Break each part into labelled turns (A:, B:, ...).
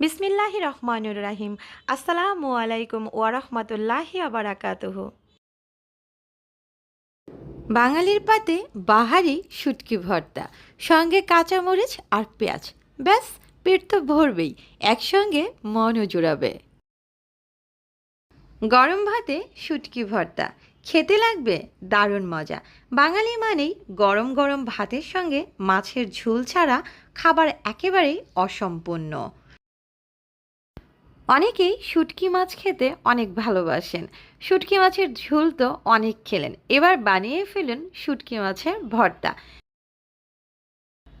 A: বিসমিল্লাহ রহমানুর রাহিম। আসসালামু আলাইকুম ওয়ারহমতুল্লাহি আবরাকাতুহ বাঙালির পাতে বাহারি, শুটকি ভর্তা, সঙ্গে কাঁচামরিচ আর পেঁয়াজ। ব্যাস, পেট তো ভরবেই, একসঙ্গে মনও জুড়াবে। গরম ভাতে শুটকি ভর্তা, খেতে লাগবে দারুণ মজা। বাঙালি মানেই গরম গরম ভাতের সঙ্গে মাছের ঝোল ছাড়া খাবার একেবারেই অসম্পূর্ণ। অনেকেই শুটকি মাছ খেতে অনেক ভালোবাসেন। শুটকি মাছের ঝোল তো অনেক খেলেন। এবার বানিয়ে ফেলুন শুটকি মাছের ভর্তা।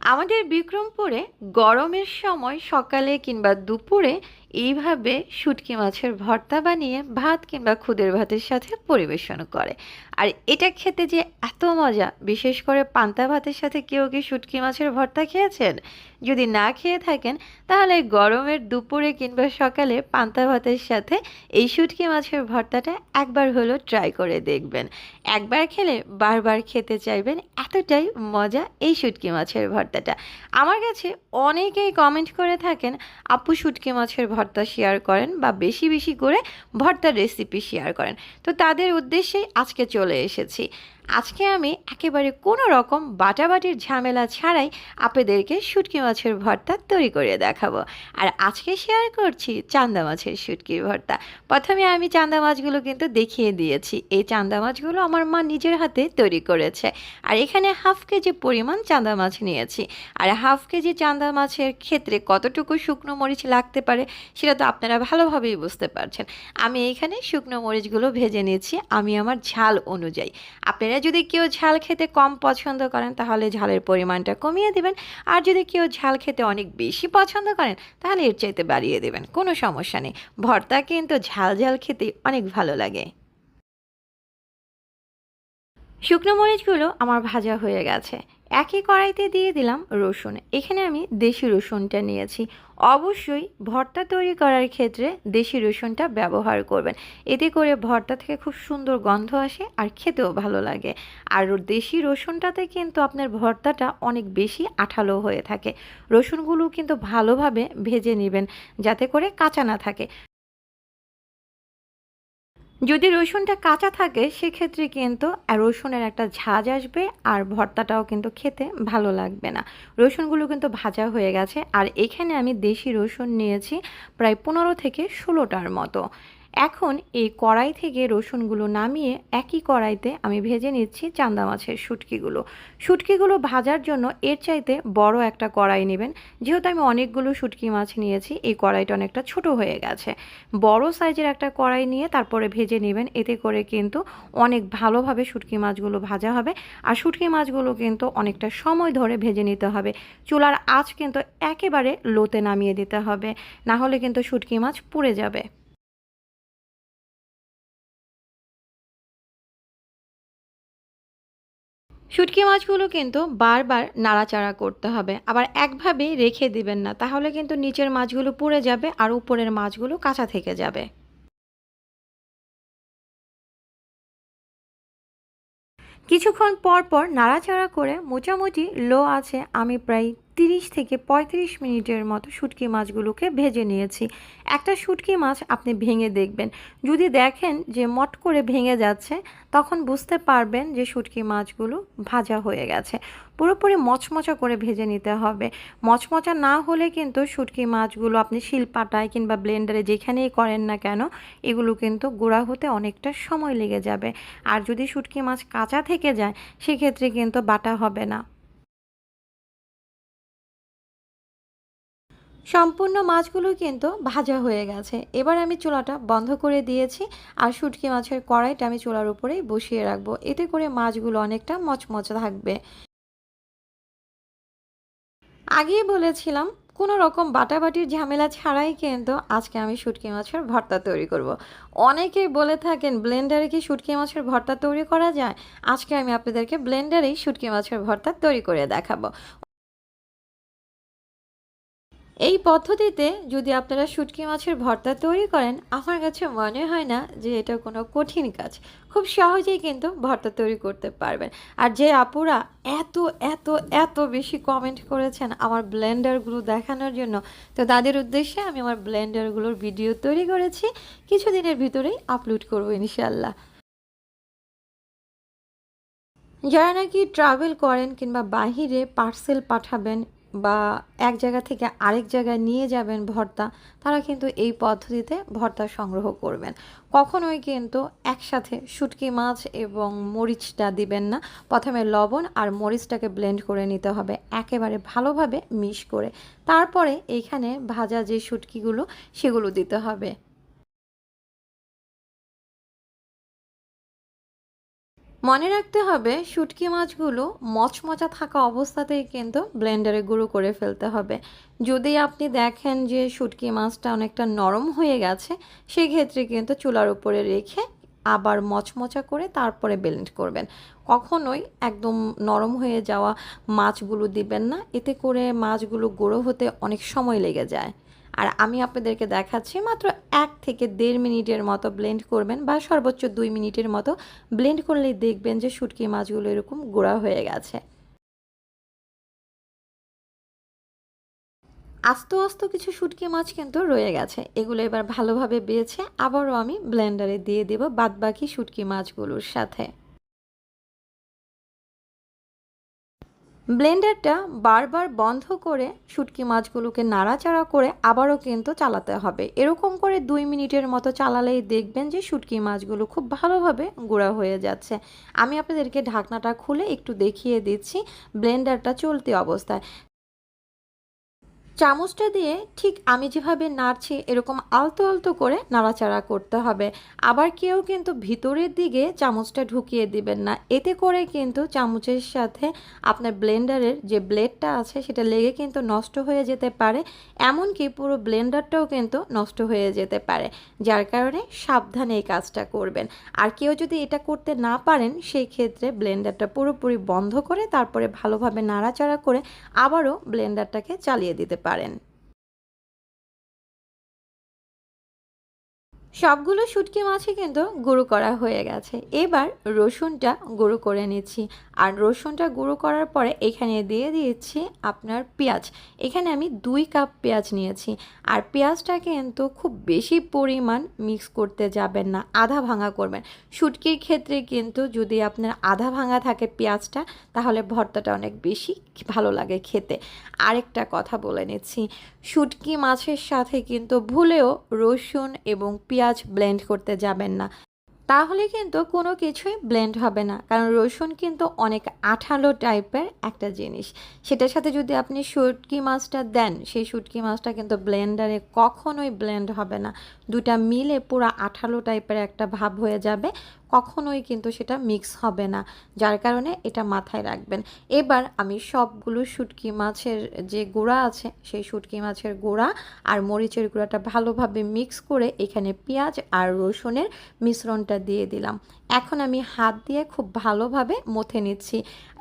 A: আমাদের বিক্রমপুরে গরমের সময় সকালে কিংবা দুপুরে এইভাবে শুটকি মাছের ভর্তা বানিয়ে ভাত কিংবা খুদের ভাতের সাথে পরিবেশন করে। আর এটা খেতে যে এত মজা, বিশেষ করে পান্তা ভাতের সাথে কেউ কি শুটকি মাছের ভর্তা খেয়েছেন? যদি না খেয়ে থাকেন, তাহলে গরমের দুপুরে কিংবা সকালে পান্তা ভাতের সাথে এই শুটকি মাছের ভর্তাটা একবার হলো ট্রাই করে দেখবেন। একবার খেলে বারবার খেতে চাইবেন, এতটাই মজা এই শুটকি মাছের ভর্তাটা। আমার কাছে অনেকেই কমেন্ট করে থাকেন, আপু শুটকি মাছের ভর্তা শেয়ার করেন বা বেশি বেশি করে ভর্তার রেসিপি শেয়ার করেন। তো তাদের উদ্দেশ্যেই আজকে চলে এসেছি। আজকে আমি একেবারে কোনো রকম বাটাবাটির ঝামেলা ছাড়াই আপনাদেরকে শুটকি মাছের ভর্তা তৈরি করে দেখাবো। আর আজকে শেয়ার করছি চান্দা মাছের শুটকির ভর্তা। প্রথমে আমি চান্দা মাছগুলো কিন্তু দেখিয়ে দিয়েছি। এই চান্দা মাছগুলো আমার মা নিজের হাতে তৈরি করেছে। আর এখানে হাফ কেজি পরিমাণ চান্দা মাছ নিয়েছি। আর হাফ কেজি চান্দা মাছের ক্ষেত্রে কতটুকু শুকনো মরিচ লাগতে পারে সেটা তো আপনারা ভালোভাবেই বুঝতে পারছেন। আমি এখানে শুকনো মরিচগুলো ভেজে নিয়েছি। আমি আমার ঝাল অনুযায়ী। আপনারা যদি কেউ ঝাল খেতে কম পছন্দ করেন, তাহলে ঝালের পরিমাণটা কমিয়ে দেবেন। আর যদি কেউ ঝাল খেতে অনেক বেশি পছন্দ করেন, তাহলে এর চাইতে বাড়িয়ে দেবেন, কোনো সমস্যা নেই। ভর্তা কিন্তু ঝাল ঝাল খেতে অনেক ভালো লাগে। শুকনো মরিচগুলো আমার ভাজা হয়ে গেছে। একই কড়াইতে দিয়ে দিলাম রসুন। এখানে আমি দেশি রসুনটা নিয়েছি। অবশ্যই ভর্তা তৈরি করার ক্ষেত্রে দেশি রসুনটা ব্যবহার করবেন। এতে করে ভর্তা থেকে খুব সুন্দর গন্ধ আসে আর খেতেও ভালো লাগে। আর দেশি রসুনটাতে কিন্তু আপনার ভর্তাটা অনেক বেশি আঠালো হয়ে থাকে। রসুনগুলো কিন্তু ভালোভাবে ভেজে নেবেন যাতে করে কাঁচা না থাকে। যদি রসুনটা কাঁচা থাকে, সেক্ষেত্রে কিন্তু রসুনের একটা ঝাঁজ আসবে আর ভর্তাটাও কিন্তু খেতে ভালো লাগবে না। রসুনগুলো কিন্তু ভাজা হয়ে গেছে। আর এখানে আমি দেশি রসুন নিয়েছি প্রায় পনেরো থেকে ষোলোটার মতো। এখন এই কড়াই থেকে রসুনগুলো নামিয়ে একই কড়াইতে আমি ভেজে নিচ্ছি চান্দা মাছের শুটকিগুলো। শুটকিগুলো ভাজার জন্য এর চাইতে বড় একটা কড়াই নেবেন। যেহেতু আমি অনেকগুলো শুটকি মাছ নিয়েছি, এই কড়াইটা অনেকটা ছোট হয়ে গেছে। বড় সাইজের একটা কড়াই নিয়ে তারপরে ভেজে নেবেন। এতে করে কিন্তু অনেক ভালোভাবে শুটকি মাছগুলো ভাজা হবে। আর শুটকি মাছগুলো কিন্তু অনেকটা সময় ধরে ভেজে নিতে হবে। চুলার আঁচ কিন্তু একেবারে লোতে নামিয়ে দিতে হবে। না হলে কিন্তু শুটকি মাছ পুড়ে যাবে। শুটকি মাছগুলো কিন্তু বারবার নাড়াচাড়া করতে হবে। আবার একভাবে রেখে দিবেন না, তাহলে কিন্তু নিচের মাছগুলো পুড়ে যাবে আর উপরের মাছগুলো কাঁচা থেকে যাবে। কিছুক্ষণ পর পর নাড়াচাড়া করে মোটামুটি লো আছে, আমি প্রায় তিরিশ থেকে পঁয়ত্রিশ মিনিটের মতো শুটকি মাছগুলোকে ভেজে নিয়েছি। একটা শুটকি মাছ আপনি ভেঙে দেখবেন। যদি দেখেন যে মট করে ভেঙে যাচ্ছে, তখন বুঝতে পারবেন যে শুটকি মাছগুলো ভাজা হয়ে গেছে। পুরোপুরি মচমচা করে ভেজে নিতে হবে। মচমচা না হলে কিন্তু শুটকি মাছগুলো আপনি শিলপাটায় কিংবা ব্লেন্ডারে যেখানেই করেন না কেন, এগুলো কিন্তু গোড়া হতে অনেকটা সময় লেগে যাবে। আর যদি শুটকি মাছ কাঁচা থেকে যায়, সেক্ষেত্রে কিন্তু বাটা হবে না। সম্পূর্ণ মাছগুলো কিন্তু ভাজা হয়ে গেছে। এবার আমি চুলাটা বন্ধ করে দিয়েছি আর শুটকি মাছের কড়াইটা আমি চুলার উপরেই বসিয়ে রাখব। এতে করে মাছগুলো অনেকটা মচমচে থাকবে। আগেই বলেছিলাম, কোনো রকম বাটাবাটির ঝামেলা ছাড়াই কিন্তু আজকে আমি শুটকি মাছের ভর্তা তৈরি করব। অনেকেই বলে থাকেন, ব্লেন্ডারে কি শুটকি মাছের ভর্তা তৈরি করা যায়? আজকে আমি আপনাদেরকে ব্লেন্ডারেই শুটকি মাছের ভর্তা তৈরি করে দেখাবো। এই পদ্ধতিতে যদি আপনারা শুটকি মাছের ভর্তা তৈরি করেন, আমার কাছে মনে হয় না যে এটা কোনো কঠিন কাজ। খুব সহজেই কিন্তু ভর্তা তৈরি করতে পারবেন। আর যে আপুরা এত এত এত বেশি কমেন্ট করেছেন আমার ব্লেন্ডারগুলো দেখানোর জন্য, তো তাদের উদ্দেশ্যে আমি আমার ব্লেন্ডারগুলোর ভিডিও তৈরি করেছি। কিছুদিনের ভিতরেই আপলোড করব ইনশাল্লাহ যারা নাকি ট্রাভেল করেন কিংবা বাহিরে পার্সেল পাঠাবেন বা এক জায়গা থেকে আরেক জায়গায় নিয়ে যাবেন ভর্তা, তারা কিন্তু এই পদ্ধতিতে ভর্তা সংগ্রহ করবেন। কখনোই কিন্তু একসাথে শুটকি মাছ এবং মরিচটা দিবেন না। প্রথমে লবণ আর মরিচটাকে ব্লেন্ড করে নিতে হবে একেবারে ভালোভাবে মিশ করে। তারপরে এইখানে ভাজা যে শুটকিগুলো, সেগুলো দিতে হবে। মনে রাখতে হবে, শুটকি মাছগুলো মচমচা থাকা অবস্থাতেই কিন্তু ব্লেন্ডারে গুঁড়ো করে ফেলতে হবে। যদি আপনি দেখেন যে শুটকি মাছটা অনেকটা নরম হয়ে গেছে, সেক্ষেত্রে কিন্তু চুলার উপরে রেখে আবার মচমচা করে তারপরে ব্লেন্ড করবেন। কখনোই একদম নরম হয়ে যাওয়া মাছগুলো দিবেন না, এতে করে মাছগুলো গুঁড়ো হতে অনেক সময় লেগে যায়। আর আমি আপনাদেরকে দেখাচ্ছি মাত্র এক থেকে দেড় মিনিটের মতো ব্লেন্ড করবেন বা সর্বোচ্চ দুই মিনিটের মতো ব্লেন্ড করলেই দেখবেন যে শুটকি মাছগুলো এরকম গোড়া হয়ে গেছে। আস্ত আস্ত কিছু শুটকি মাছ কিন্তু রয়ে গেছে। এগুলো এবার ভালোভাবে বেছে আবারও আমি ব্লেন্ডারে দিয়ে দেব বাদবাকি শুটকি মাছগুলোর সাথে। ব্লেন্ডারটা বারবার বন্ধ করে শুটকি মাছগুলোকে নাড়াচাড়া করে আবারও কিন্তু চালাতে হবে। এরকম করে দুই মিনিটের মতো চালালেই দেখবেন যে শুটকি মাছগুলো খুব ভালোভাবে গুঁড়া হয়ে যাচ্ছে। আমি আপনাদেরকে ঢাকনাটা খুলে একটু দেখিয়ে দিচ্ছি ব্লেন্ডারটা চলতি অবস্থায়। চামচটা দিয়ে ঠিক আমি যেভাবে নাড়ছি, এরকম আলতো আলতো করে নাড়াচাড়া করতে হবে। আবার কেউ কিন্তু ভিতরের দিকে চামচটা ঢুকিয়ে দিবেন না। এতে করে কিন্তু চামচের সাথে আপনার ব্লেন্ডারের যে ব্লেডটা আছে, সেটা লেগে কিন্তু নষ্ট হয়ে যেতে পারে। এমনকি পুরো ব্লেন্ডারটাও কিন্তু নষ্ট হয়ে যেতে পারে। যার কারণে সাবধানে এই কাজটা করবেন। আর কেউ যদি এটা করতে না পারেন, সেই ক্ষেত্রে ব্লেন্ডারটা পুরোপুরি বন্ধ করে তারপরে ভালোভাবে নাড়াচাড়া করে আবারও ব্লেন্ডারটাকে চালিয়ে দিতে পারেন। সবগুলো শুটকি মাছই কিন্তু গুঁড়ো করা হয়ে গেছে। এবার রসুনটা গুঁড়ো করে নিচ্ছি। আর রসুনটা গুঁড়ো করার পরে এখানে দিয়ে দিয়েছি আপনার পেঁয়াজ। এখানে আমি দুই কাপ পেঁয়াজ নিয়েছি। আর পেঁয়াজটা কিন্তু খুব বেশি পরিমাণ মিক্স করতে যাবেন না, আধা ভাঙা করবেন। শুটকির ক্ষেত্রে কিন্তু যদি আপনার আধা ভাঙা থাকে পেঁয়াজটা, তাহলে ভর্তাটা অনেক বেশি ভালো লাগে খেতে। আরেকটা কথা বলে নিচ্ছি, শুটকি মাছের সাথে কিন্তু ভুলেও রসুন এবং পেঁয়াজ ব্লেন্ড করতে যাবেন না। তাহলে কিন্তু কোনো কিছুই ব্লেন্ড হবে না। কারণ রসুন কিন্তু অনেক আঠালো টাইপের একটা জিনিস। সেটার সাথে যদি আপনি শুটকি মাছটা দেন, সেই শুটকি মাছটা কিন্তু ব্লেন্ডারে কখনোই ব্লেন্ড হবে না। দুটা মিলে পুরো আঠালো টাইপের একটা ভাব হয়ে যাবে। কখনোই কিন্তু সেটা মিক্স হবে না। যার কারণে এটা মাথায় রাখবেন। এবার আমি সবগুলো শুটকি মাছের যে গুঁড়া আছে, সেই শুটকি মাছের গুঁড়া আর মরিচের গুঁড়াটা ভালোভাবে মিক্স করে এখানে পেঁয়াজ আর রসুনের মিশ্রণটা দিয়ে দিলাম। এখন আমি হাত দিয়ে খুব ভালোভাবে মথে নিচ্ছি।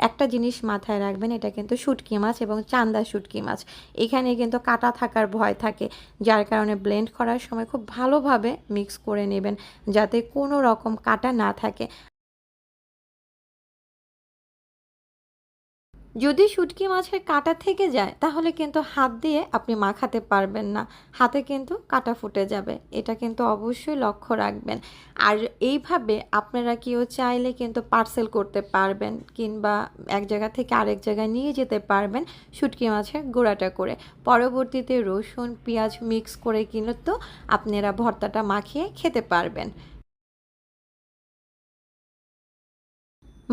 A: একটা জিনিস মাথায় রাখবেন, এটা কিন্তু শুটকি মাছ এবং চান্দা শুটকি মাছ। এখানে কিন্তু কাটা থাকার ভয় থাকে, যার কারণে ব্লেন্ড করার সময় খুব ভালোভাবে মিক্স করে নেবেন, যাতে কোনো রকম কাটা না থাকে। যদি শুটকি মাছের কাটা থেকে যায়, তাহলে কিন্তু হাত দিয়ে আপনি মাখাতে পারবেন না। হাতে কিন্তু কাটা ফুটে যাবে। এটা কিন্তু অবশ্যই লক্ষ্য রাখবেন। আর এইভাবে আপনারা কেউ চাইলে কিন্তু পার্সেল করতে পারবেন কিংবা এক জায়গা থেকে আরেক জায়গায় নিয়ে যেতে পারবেন শুটকি মাছের গোড়াটা করে। পরবর্তীতে রসুন, পেঁয়াজ মিক্স করে কিন্তু আপনারা ভর্তাটা মাখিয়ে খেতে পারবেন।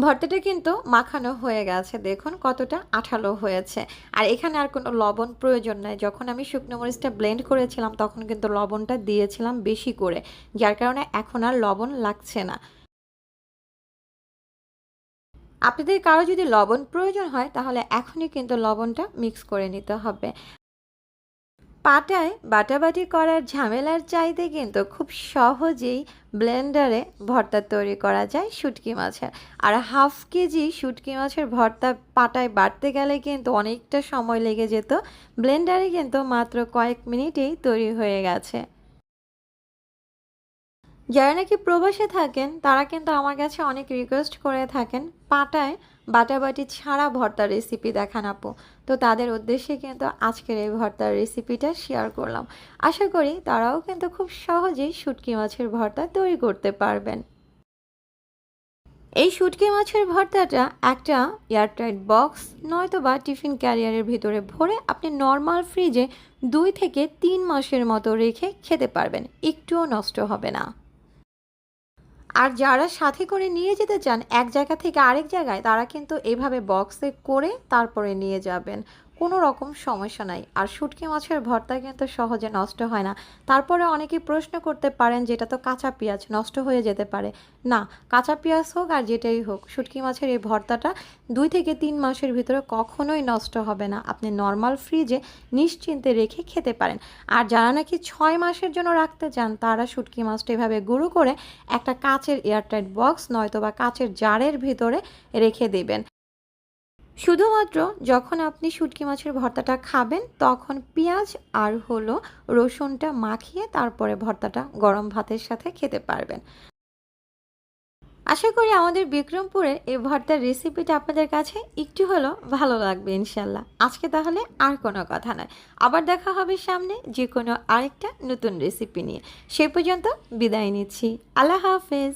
A: ভর্তাটা কিন্তু মাখানো হয়ে গেছে। দেখুন কতটা আঠালো হয়েছে। আর এখানে আর কোনো লবণ প্রয়োজন নাই। যখন আমি শুকনো মরিচটা ব্লেন্ড করেছিলাম, তখন কিন্তু লবণটা দিয়েছিলাম বেশি করে, যার কারণে এখন আর লবণ লাগছে না। আপনাদের কারও যদি লবণ প্রয়োজন হয়, তাহলে এখনই কিন্তু লবণটা মিক্স করে নিতে হবে। পাটায় বাটাবাটি করার ঝামেলার চাইতে কিন্তু খুব সহজেই ব্লেন্ডারে ভর্তা তৈরি করা যায় শুটকি মাছের। আর হাফ কেজি শুটকি মাছের ভর্তা পাটায় বাটতে গেলে কিন্তু অনেকটা সময় লেগে যেত। ব্লেন্ডারে কিন্তু মাত্র কয়েক মিনিটেই তৈরি হয়ে গেছে। যারা নাকি প্রবাসে থাকেন, তারা কিন্তু আমার কাছে অনেক রিকোয়েস্ট করে থাকেন, পাটায় বাটাবাটি ছাড়া ভর্তার রেসিপি দেখান আপু। তো তাদের উদ্দেশ্যে কিন্তু আজকের এই ভর্তার রেসিপিটা শেয়ার করলাম। আশা করি তারাও কিন্তু খুব সহজেই শুটকি মাছের ভর্তা তৈরি করতে পারবেন। এই শুটকি মাছের ভর্তাটা একটা এয়ারটাইট বক্স নয়তো বা টিফিন ক্যারিয়ারের ভিতরে ভরে আপনি নর্মাল ফ্রিজে দুই থেকে তিন মাসের মতো রেখে খেতে পারবেন। একটুও নষ্ট হবে না। আর যারা সাথে করে নিয়ে যেতে চান, এক জায়গা থেকে আরেক জায়গায়, তারা কিন্তু এভাবে বক্সে করে তারপরে নিয়ে যাবেন। কোনো রকম সমস্যা নাই। আর শুটকি মাছের ভর্তা কিন্তু সহজে নষ্ট হয় না। তারপরে অনেকে প্রশ্ন করতে পারেন, যেটা তো কাঁচা পেঁয়াজ, নষ্ট হয়ে যেতে পারে। না, কাঁচা পেঁয়াজ হোক আর যেটাই হোক, শুটকি মাছের এই ভর্তাটা দুই থেকে তিন মাসের ভিতরে কখনোই নষ্ট হবে না। আপনি নর্মাল ফ্রিজে নিশ্চিন্তে রেখে খেতে পারেন। আর যারা নাকি ছয় মাসের জন্য রাখতে চান, তারা শুটকি মাছটা এভাবে গুঁড়ো করে একটা কাচের এয়ারটাইট বক্স নয়তো বা কাচের জারের ভিতরে রেখে দেবেন। শুধুমাত্র যখন আপনি শুটকি মাছের ভর্তাটা খাবেন, তখন পেঁয়াজ আর হলো রসুনটা মাখিয়ে তারপরে ভর্তাটা গরম ভাতের সাথে খেতে পারবেন। আশা করি আমাদের বিক্রমপুরের এই ভর্তার রেসিপিটা আপনাদের কাছে একটু হলেও ভালো লাগবে ইনশাল্লাহ। আজকে তাহলে আর কোনো কথা নয়। আবার দেখা হবে সামনে যে কোনো আরেকটা নতুন রেসিপি নিয়ে। সে পর্যন্ত বিদায় নিচ্ছি। আল্লাহ হাফেজ।